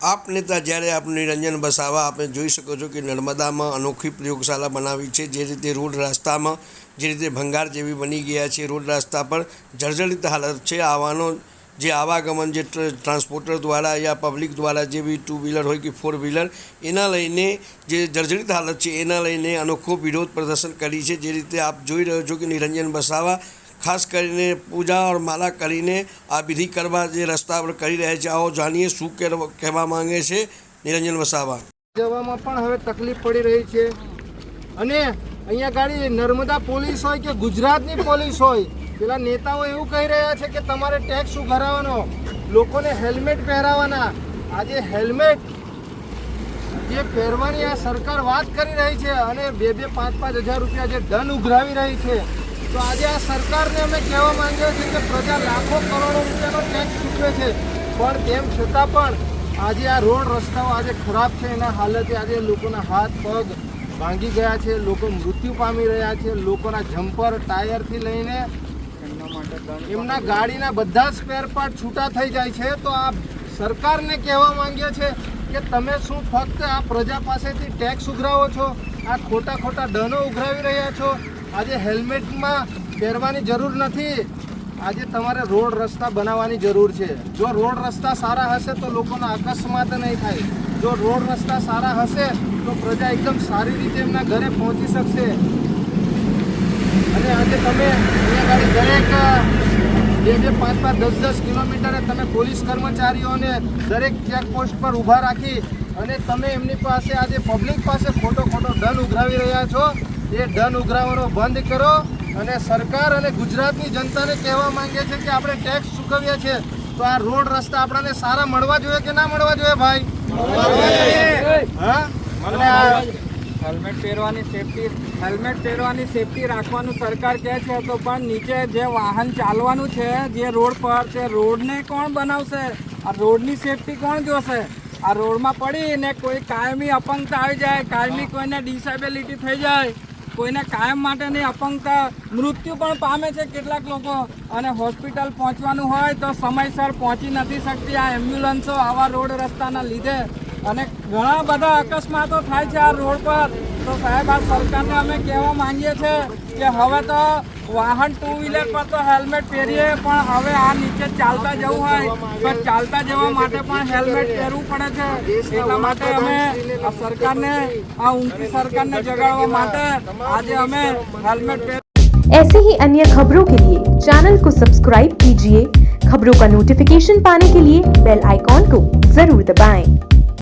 આપ નેતા જ્યારે આપ નિરંજન બસાવા આપણે જોઈ શકો છો કે નર્મદામાં અનોખી પ્રયોગશાળા બનાવી છે, જે રીતે રોડ રસ્તામાં, જે રીતે ભંગાર જેવી બની ગયા છે. રોડ રસ્તા પર જર્જરિત હાલત છે. આવાનો જે આવાગમન જે ટ્રાન્સપોર્ટર દ્વારા યા પબ્લિક દ્વારા જે બી ટુ વ્હીલર હોય કે ફોર વ્હીલર, એના લઈને જે જર્જરિત હાલત છે, એના લઈને અનોખો વિરોધ પ્રદર્શન કરી છે. જે રીતે આપ જોઈ રહ્યો છો કે નિરંજન બસાવા ખાસ કરીને પૂજા ઓર માલા કરીને આ વિધિ કરવા જે રસ્તા પર કરી રહ્યા છે, આવો જાણીએ શું કહેવા માંગે છે, નિરંજન વસાવા. જવામાં પણ હવે તકલીફ પડી રહી છે. અને અહીંયા ગાડી નર્મદા પોલીસ હોય કે ગુજરાતની પોલીસ હોય, પેલા નેતાઓ એવું કહી રહ્યા છે કે તમારે ટેક્સ શું ભરાવાનો લોકોને હેલ્મેટ પહેરાવાના આજે હેલ્મેટ જે પહેરવાની આ સરકાર વાત કરી રહી છે અને બે બે પાંચ પાંચ હજાર રૂપિયા જે દંડ ઉઘરાવી રહી છે. તો આજે આ સરકારને અમે કહેવા માંગીએ છીએ કે પ્રજા લાખો કરોડો રૂપિયાનો ટેક્સ ચૂકવે છે. પણ તેમ છતાં પણ આજે આ રોડ રસ્તાઓ આજે ખરાબ છે. એના હાલતે આજે લોકોના હાથ, પગ ભાંગી ગયા છે. લોકો મૃત્યુ પામી રહ્યા છે. લોકોના જમ્પર, ટાયરથી લઈને એમના ગાડીના બધા સ્પેર પાર્ટ છૂટા થઈ જાય છે. તો આ સરકારને કહેવા માંગીએ છે કે તમે શું ફક્ત આ પ્રજા પાસેથી ટેક્સ ઉઘરાવો છો? આ ખોટા ખોટા ધનો ઉઘરાવી રહ્યા છો? આજે હેલ્મેટમાં પહેરવાની જરૂર નથી. આજે તમારે રોડ રસ્તા બનાવવાની જરૂર છે. જો રોડ રસ્તા સારા હશે તો લોકોના અકસ્માત નહીં થાય. જો રોડ રસ્તા સારા હશે તો પ્રજા એકદમ સારી રીતે એમના ઘરે પહોંચી શકશે. અને આજે તમે દરેક, બે બે પાંચ પાંચ દસ દસ કિલોમીટરે તમે પોલીસ કર્મચારીઓને દરેક ચેકપોસ્ટ પર ઊભા રાખી અને તમે એમની પાસે આજે પબ્લિક પાસે ખોટો ખોટો દંડ ઉઘરાવી રહ્યા છો. એ ધન ઉઘરાવવાનો બંધ કરો અને સરકાર અને ગુજરાતની જનતાને કહેવા માંગે છે કે આપણે ટેક્સ ચૂકવીએ છીએ. તો આ રોડ રસ્તા આપણને સારા મળવા જોઈએ કે ના મળવા જોઈએ ભાઈ? હા? હેલ્મેટ પહેરવાની સેફટી પહેરવાની સેફટી રાખવાનું સરકાર કહે છે તો પણ નીચે જે વાહન ચાલવાનું છે, જે રોડ પર તે રોડને કોણ બનાવશે? આ રોડની સેફટી કોણ જોશે? આ રોડમાં પડીને કોઈ કાયમી અપંગતા આવી જાય, કાયમી કોઈને ડિસેબિલિટી થઈ જાય. કોઈને કાયમ માટેની અપંગતા મૃત્યુ પણ પામે છે કેટલાક લોકો. અને હોસ્પિટલ પહોંચવાનું હોય તો સમયસર પહોંચી નથી શકતી આ એમ્બ્યુલન્સો આવા રોડ રસ્તાના લીધે. અને ઘણા બધા અકસ્માતો થાય છે આ રોડ પર. તો સાહેબ આ સરકારને અમે કહેવા માંગીએ છીએ કે હવે તો વાહન ટુ વ્હીલર પર તો હેલ્મેટ પહેરીએ પણ હવે આ નીચે ચાલતા જવું હોય તો ચાલતા જવા માટે પણ હેલ્મેટ પહેરવું પડે છે એટલા માટે અમે આ સરકારને આ ઊંઘતી સરકારને જગાડવા માટે આજે અમે હેલ્મેટ પહેર ऐसे ही अन्य खबरों के लिए चैनल को सब्सक्राइब कीजिए खबरों का नोटिफिकेशन पाने के लिए बेल आइकॉन को जरूर दबाएं।